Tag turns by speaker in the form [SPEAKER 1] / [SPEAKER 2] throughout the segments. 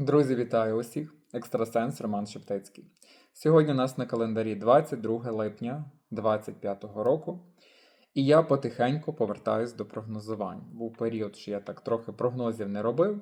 [SPEAKER 1] Друзі, вітаю усіх! Екстрасенс Роман Шептецький. Сьогодні у нас на календарі 22 липня 2025 року, і я потихеньку повертаюсь до прогнозувань. Був період, що я так трохи прогнозів не робив.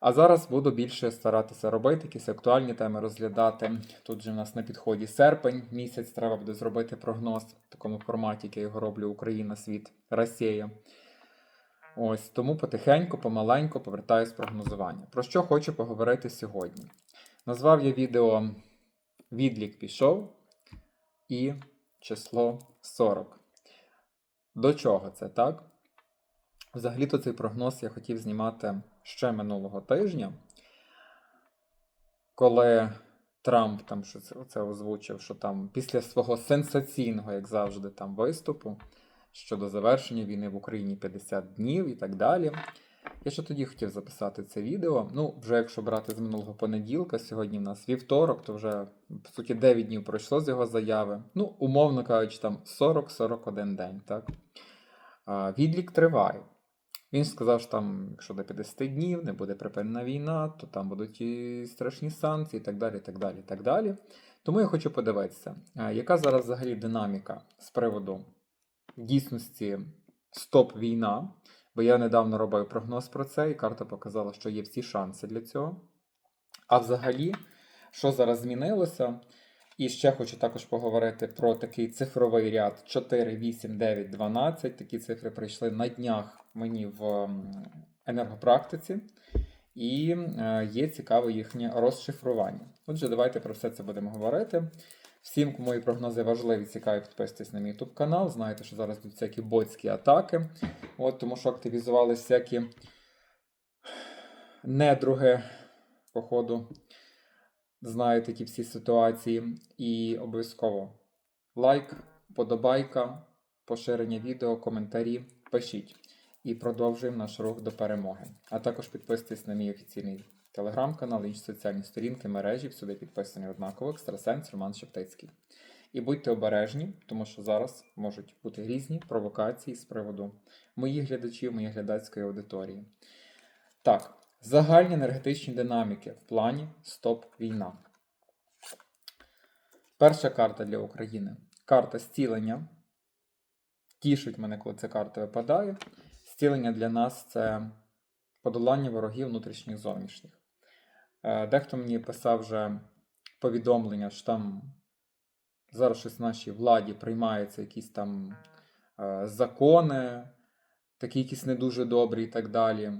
[SPEAKER 1] А зараз буду більше старатися робити, якісь актуальні теми розглядати. Тут же в нас на підході серпень місяць, треба буде зробити прогноз в такому форматі, як я його роблю Україна, світ, Росія. Ось тому потихеньку, помаленьку повертаюсь прогнозування. Про що хочу поговорити сьогодні? Назвав я відео Відлік пішов і число 40. До чого це, так? Взагалі-то цей прогноз я хотів знімати ще минулого тижня, коли Трамп там це озвучив, що там після свого сенсаційного, як завжди, там виступу щодо завершення війни в Україні 50 днів і так далі. Я ще тоді хотів записати це відео. Ну, вже якщо брати з минулого понеділка, сьогодні в нас вівторок, то вже, по суті, 9 днів пройшло з його заяви. Ну, умовно кажучи, там 40-41 день, так? А, відлік триває. Він сказав, що там, якщо до 50 днів не буде припинена війна, то там будуть і страшні санкції, і так далі. так далі, так далі. Тому я хочу подивитися, яка зараз взагалі динаміка з приводу дійсності стоп-війна. Бо я недавно робив прогноз про це, і карта показала, що є всі шанси для цього. А взагалі, що зараз змінилося? І ще хочу також поговорити про такий цифровий ряд 4, 8, 9, 12. Такі цифри прийшли на днях мені в енергопрактиці, і е, є цікаве їхнє розшифрування. Отже, давайте про все це будемо говорити. Всім, кому мої прогнози важливі, цікаві, підписуйтесь на мій YouTube канал. Знаєте, що зараз тут всякі ботські атаки. От, тому що активізувалися всякі недруги, походу, знаєте ті всі ситуації. І обов'язково лайк, подобайка, поширення відео, коментарі. Пишіть. І продовжуємо наш рух до перемоги. А також підписуйтесь на мій офіційний телеграм-канал, інші соціальні сторінки, мережі, всюди підписані однаково, екстрасенс Роман Шептицький. І будьте обережні, тому що зараз можуть бути різні провокації з приводу моїх глядачів, моєї глядацької аудиторії. Так, загальні енергетичні динаміки в плані Стоп-війна. Перша карта для України. Карта зцілення. Тішить мене, коли ця карта випадає. Зцілення для нас це подолання ворогів внутрішніх зовнішніх. Е, Дехто мені писав вже повідомлення, що там зараз щось в нашій владі приймаються якісь там е, закони, такі якісь не дуже добрі і так далі.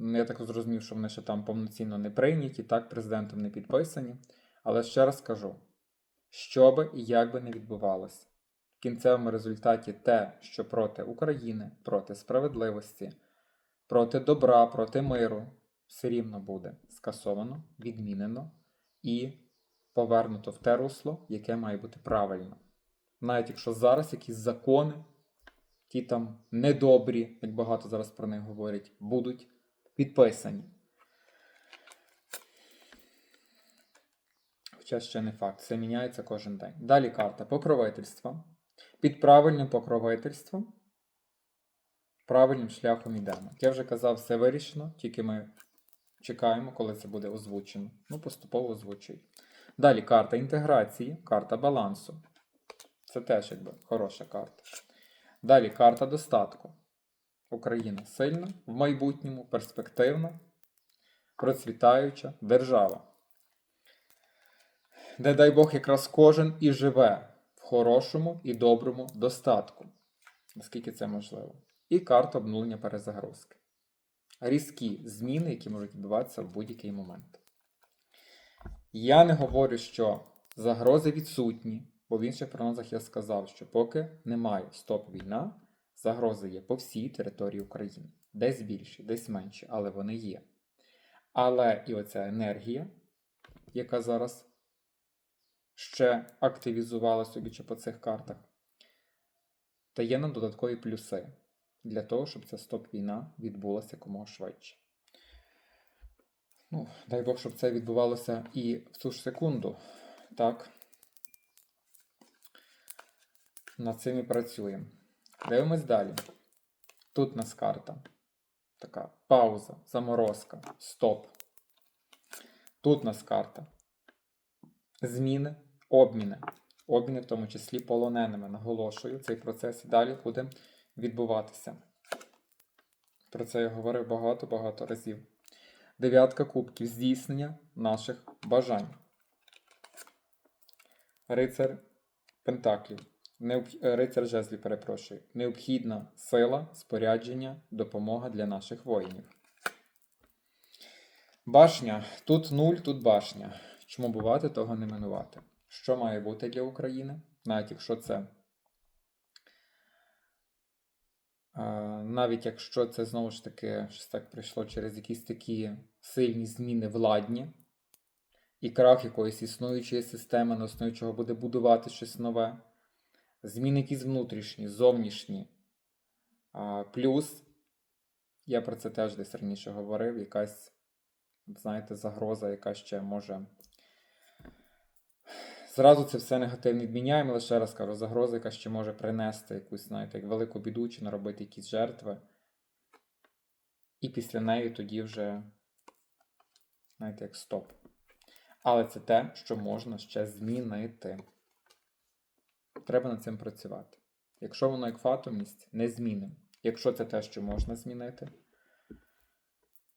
[SPEAKER 1] Я так зрозумів, що вони ще там повноцінно не прийняті, так, президентом не підписані. Але ще раз кажу, що би і як би не відбувалося, в кінцевому результаті те, що проти України, проти справедливості, проти добра, проти миру, все рівно буде скасовано, відмінено і повернуто в те русло, яке має бути правильно. Навіть якщо зараз якісь закони, ті там недобрі, як багато зараз про них говорять, будуть підписані. Хоча ще не факт, все міняється кожен день. Далі карта покровительства. Під правильним покровительством правильним шляхом йдемо. Як я вже казав, все вирішено, тільки ми чекаємо, коли це буде озвучено. Ну, поступово озвучують. Далі карта інтеграції, карта балансу. Це теж якби хороша карта. Далі карта достатку. Україна сильна, в майбутньому, перспективна, процвітаюча держава. Де, дай Бог, якраз кожен і живе в хорошому і доброму достатку, наскільки це можливо. І карта обнулення перезагрузки. Різкі зміни, які можуть відбуватися в будь-який момент. Я не говорю, що загрози відсутні, бо в інших прогнозах я сказав, що поки немає стоп-війна, загрози є по всій території України. Десь більші, десь менші, але вони є. Але і оця енергія, яка зараз ще активізувала судячи по цих картах, дає нам додаткові плюси для того, щоб ця стоп-війна відбулася якомога швидше. Ну, дай Бог, щоб це відбувалося і в цю ж секунду. Так. Над цим і працюємо. Дивимось далі. Тут нас карта. Така пауза, заморозка, стоп. Тут нас карта. Зміни, обміни. Обміни, в тому числі полоненими. Наголошую, цей процес і далі буде відбуватися. Про це я говорив багато-багато разів. Дев'ятка кубків здійснення наших бажань. Рицар Пентаклів. Необх... е, Рицар жезлів, перепрошую. Необхідна сила, спорядження, допомога для наших воїнів. Башня. Тут нуль, тут башня. Чому бувати, того не минувати. Що має бути для України? Навіть якщо це. Навіть якщо це знову ж таки щось так прийшло через якісь такі сильні зміни владні, і крах якоїсь існуючої системи, на основі чого буде будувати щось нове. Зміни якісь внутрішні, зовнішні. Плюс, я про це теж десь раніше говорив, якась, знаєте, загроза, яка ще може. Зразу це все негативно відміняємо, лише раз кажу, загроза, яка ще може принести якусь, знаєте, як велику біду чи наробити якісь жертви. І після неї тоді вже, знаєте, як стоп. Але це те, що можна ще змінити. Треба над цим працювати. Якщо воно як фатомність, не змінимо. Якщо це те, що можна змінити,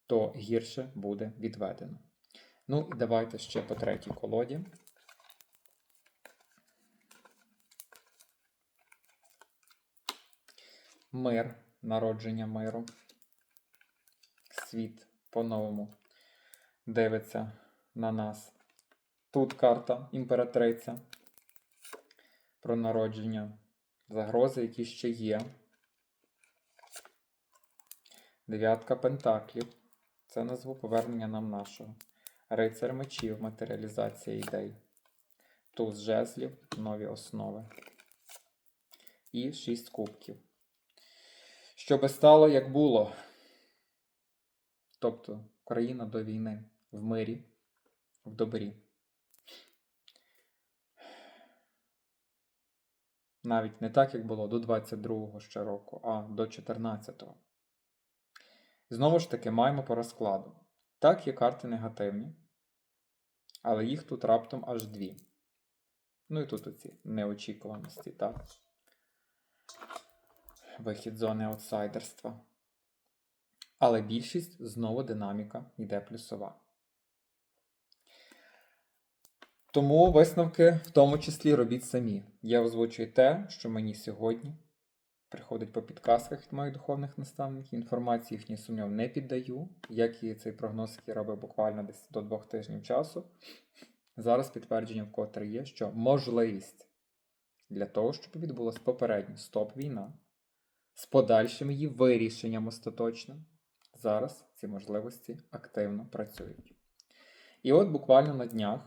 [SPEAKER 1] то гірше буде відведено. Ну і давайте ще по третій колоді. Мир, народження миру. Світ по-новому дивиться на нас. Тут карта імператриця про народження, загрози, які ще є. Дев'ятка пентаклів. Це назву повернення нам нашого. Рицар мечів, матеріалізація ідей. Туз жезлів, нові основи. І шість кубків. Щоби стало, як було. Тобто Україна до війни в мирі, в добрі. Навіть не так, як було до 22-го ще року, а до 14-го. Знову ж таки, маємо по розкладу. Так, є карти негативні, але їх тут раптом аж дві. Ну і тут оці неочікуваності, так? Вихід зони аутсайдерства. Але більшість знову динаміка йде плюсова. Тому висновки в тому числі робіть самі. Я озвучую те, що мені сьогодні приходить по підказках від моїх духовних наставників. Інформації їхній сумнів не піддаю, як і цей прогноз, який робив буквально десь до двох тижнів часу. Зараз підтвердження вкотре є, що можливість для того, щоб відбулася попередня стоп-війна з подальшим її вирішенням остаточним, зараз ці можливості активно працюють. І от буквально на днях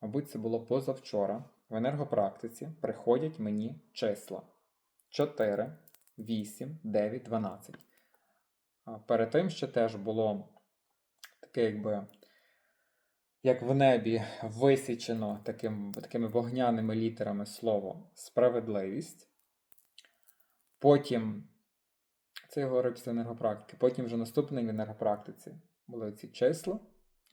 [SPEAKER 1] мабуть, це було позавчора, в енергопрактиці приходять мені числа 4, 8, 9, 12. Перед тим ще теж було таке, якби, як в небі висічено таким, такими вогняними літерами слово справедливість. Потім, це я говорю енергопрактики, потім вже наступний в енергопрактиці були ці числа,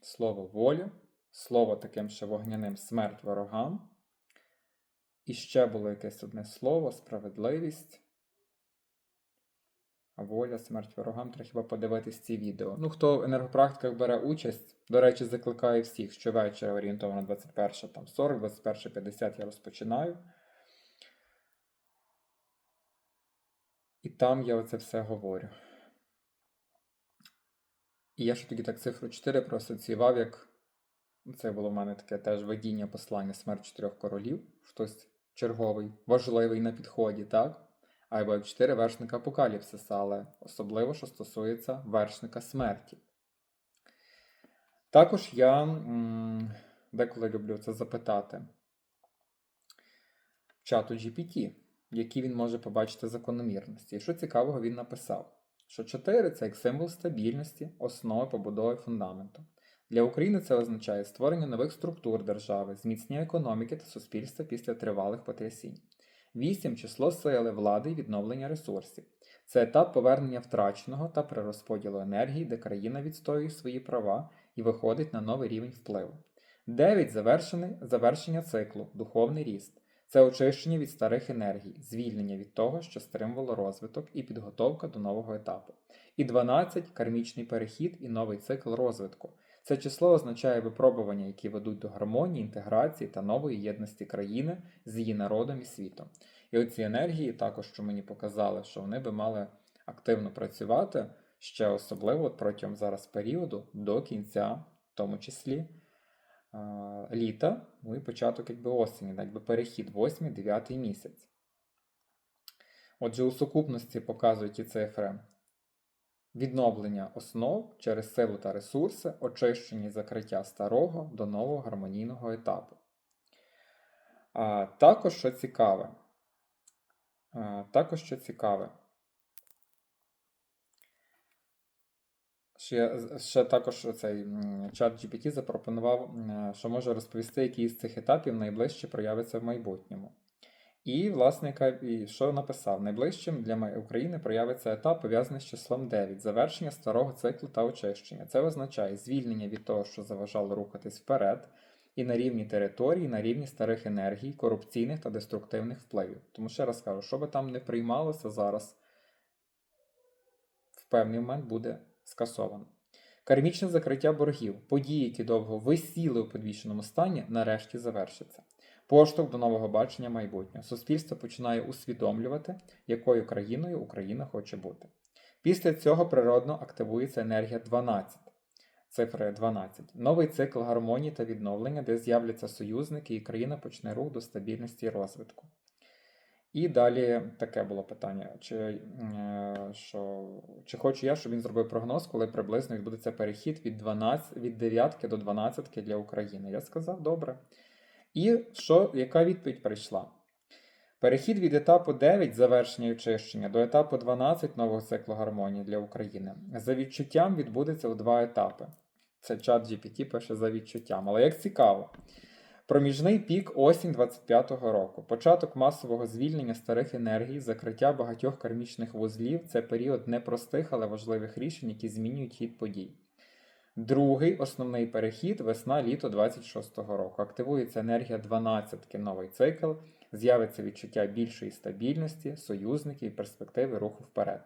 [SPEAKER 1] слово воля слово таким ще вогняним смерть ворогам. І ще було якесь одне слово справедливість. Воля, смерть ворогам, треба хіба подивитись ці відео. Ну, хто в енергопрактиках бере участь, до речі, закликаю всіх, що вечора орієнтовно 21 там 40, 21 50 я розпочинаю. І там я оце все говорю. І я ще тоді так цифру 4 проасоціював як це було в мене таке теж видіння послання смерть чотирьох королів. Хтось черговий, важливий на підході, так? Або як чотири вершника Апокаліпсиса, але особливо, що стосується вершника смерті. Також я м деколи люблю це запитати в чату GPT, які він може побачити закономірності. І що цікавого він написав, що 4 це як символ стабільності, основи побудови фундаменту. Для України це означає створення нових структур держави, зміцнення економіки та суспільства після тривалих потрясінь. 8. Число сили, влади і відновлення ресурсів. Це етап повернення втраченого та перерозподілу енергії, де країна відстоює свої права і виходить на новий рівень впливу. 9 завершений, завершення циклу, духовний ріст. Це очищення від старих енергій, звільнення від того, що стримувало розвиток, і підготовка до нового етапу. І 12 кармічний перехід і новий цикл розвитку. Це число означає випробування, які ведуть до гармонії, інтеграції та нової єдності країни з її народом і світом. І оці енергії також, що мені показали, що вони би мали активно працювати ще особливо от протягом зараз періоду до кінця, в тому числі літа, ну і початок якби осені, якби перехід 8-9 місяць. Отже, у сукупності показують ті цифри відновлення основ через силу та ресурси, очищення і закриття старого до нового гармонійного етапу. А, також що цікаве, а, також що цікаве, Ще, ще також цей чат GPT запропонував, що може розповісти, які з цих етапів найближче проявиться в майбутньому. І, власне, що написав? Найближчим для України проявиться етап, пов'язаний з числом 9, завершення старого циклу та очищення. Це означає звільнення від того, що заважало рухатись вперед, і на рівні території, і на рівні старих енергій, корупційних та деструктивних впливів. Тому ще раз кажу, що би там не приймалося зараз, в певний момент буде скасовано. Кармічне закриття боргів, події, які довго висіли у підвішеному стані, нарешті завершаться. Поштовх до нового бачення майбутнього. Суспільство починає усвідомлювати, якою країною Україна хоче бути. Після цього природно активується енергія 12, цифри 12, новий цикл гармонії та відновлення, де з'являться союзники, і країна почне рух до стабільності і розвитку. І далі таке було питання: чи, е, що, чи хочу я, щоб він зробив прогноз, коли приблизно відбудеться перехід від 12, від 9 до 12 для України? Я сказав, добре. І що, яка відповідь прийшла? Перехід від етапу 9 завершення і очищення до етапу 12 нового циклу гармонії для України за відчуттям відбудеться у два етапи. Це чат GPT пише за відчуттям. Але як цікаво, проміжний пік осінь 25-го року, початок масового звільнення старих енергій, закриття багатьох кармічних вузлів це період непростих, але важливих рішень, які змінюють хід подій. Другий основний перехід весна-літо 26-го року. Активується енергія 12 новий цикл, з'явиться відчуття більшої стабільності, союзників і перспективи руху вперед.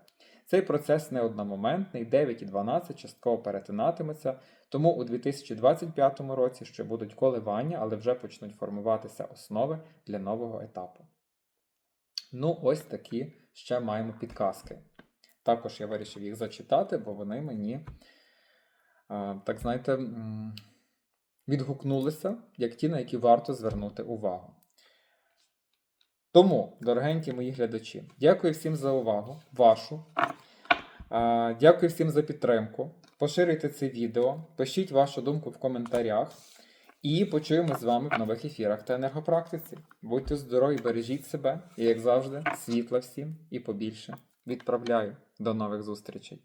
[SPEAKER 1] Цей процес не одномоментний, 9 і 12 частково перетинатиметься, тому у 2025 році ще будуть коливання, але вже почнуть формуватися основи для нового етапу. Ну, ось такі ще маємо підказки. Також я вирішив їх зачитати, бо вони мені так знаєте, відгукнулися як ті, на які варто звернути увагу. Тому, дорогенькі мої глядачі, дякую всім за увагу, вашу. Дякую всім за підтримку. Поширюйте це відео, пишіть вашу думку в коментарях. І почуємо з вами в нових ефірах та енергопрактиці. Будьте здорові, бережіть себе і, як завжди, світла всім і побільше. Відправляю. До нових зустрічей!